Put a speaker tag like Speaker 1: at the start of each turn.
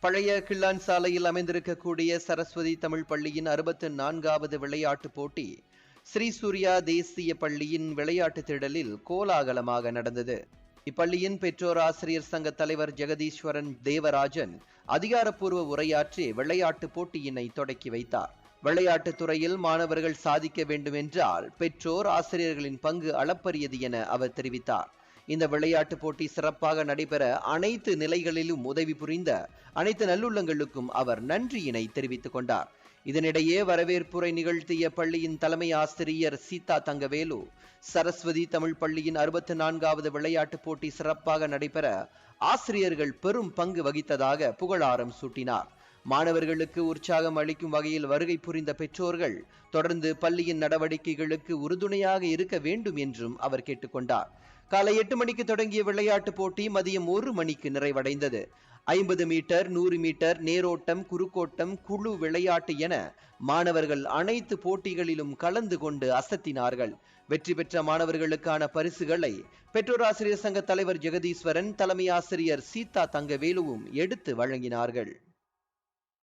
Speaker 1: பழைய கிள்ளான் சாலையில் அமைந்திருக்கக்கூடிய சரஸ்வதி தமிழ் பள்ளியின் அறுபத்து நான்காவது விளையாட்டுப் போட்டி ஸ்ரீ சூர்யா தேசிய பள்ளியின் விளையாட்டு திடலில் கோலாகலமாக நடந்தது. இப்பள்ளியின் பெற்றோர் ஆசிரியர் சங்க தலைவர் ஜெகதீஸ்வரன் தேவராஜன் அதிகாரப்பூர்வ உரையாற்றி விளையாட்டு போட்டியினை தொடக்கி வைத்தார். விளையாட்டுத் துறையில் மாணவர்கள் சாதிக்க வேண்டும் என்றால் பெற்றோர் ஆசிரியர்களின் பங்கு அளப்பரியது என அவர் தெரிவித்தார். இந்த விளையாட்டு போட்டி சிறப்பாக நடைபெற அனைத்து நிலைகளிலும் உதவி புரிந்த அனைத்து நல்லுள்ளங்களுக்கும் அவர் நன்றியினை தெரிவித்துக் கொண்டார். இதனிடையே வரவேற்புரை நிகழ்த்திய பள்ளியின் தலைமை ஆசிரியர் சீதா தங்கவேலு சரஸ்வதி தமிழ் பள்ளியின் அறுபத்தி நான்காவது விளையாட்டுப் போட்டி சிறப்பாக நடைபெற ஆசிரியர்கள் பெரும் பங்கு வகித்ததாக புகழாரம் சூட்டினார். மாணவர்களுக்கு உற்சாகம் அளிக்கும் வகையில் வருகை புரிந்த பெற்றோர்கள் தொடர்ந்து பள்ளியின் நடவடிக்கைகளுக்கு உறுதுணையாக இருக்க வேண்டும் என்றும் அவர் கேட்டுக்கொண்டார். காலை எட்டு மணிக்கு தொடங்கிய விளையாட்டுப் போட்டி மதியம் ஒரு மணிக்கு நிறைவடைந்தது. ஐம்பது மீட்டர் நூறு மீட்டர் நேரோட்டம் குறுக்கோட்டம் குழு விளையாட்டு என மாணவர்கள் அனைத்து போட்டிகளிலும் கலந்து கொண்டு அசத்தினார்கள். வெற்றி பெற்ற மாணவர்களுக்கான பரிசுகளை பெற்றோராசிரியர் சங்க தலைவர் ஜெகதீஸ்வரன் தலைமை ஆசிரியர் சீதா தங்கவேலுவும் எடுத்து வழங்கினார்கள்.